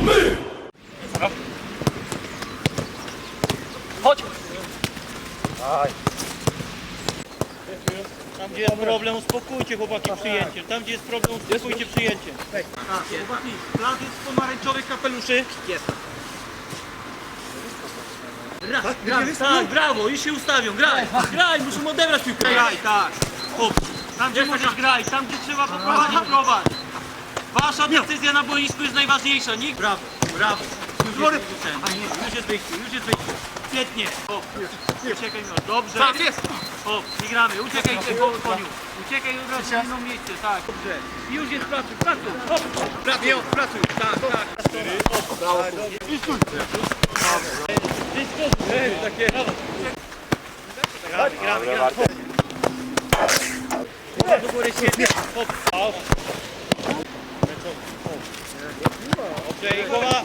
Gramy! Chodź! Tam gdzie jest problem, uspokójcie chłopaki przyjęcie. Tam gdzie jest problem, uspokójcie przyjęcie. Tak, chłopaki, plan jest w pomarańczowych kapeluszy. Jest. Raz, gramy, tak, brawo, i się ustawią, graj, graj, muszą odebrać piłkę. Graj, tak, chłop. Tam gdzie możesz grać, tam gdzie trzeba poprowadzić, prowadź. Wasza decyzja na boisku jest najważniejsza, nikt... Brawo, brawo. Już jest, już jest wyjście, już jest wyjście. Świetnie. O, uciekaj, no, dobrze. Tak jest. O, nie gramy, uciekaj ty, po, koniu. Uciekaj od razu w inną miejsce, tak. Dobrze. I już jest pracuj, pracuj. Hop. Pracuj, pracuj, tak, tak. Cztery, o, brawo. I stój. Wszystko, takie. Gramy, gramy, gramy. Hop. Do góry, świetnie. Hop. Hop. Dobrze, i głowa,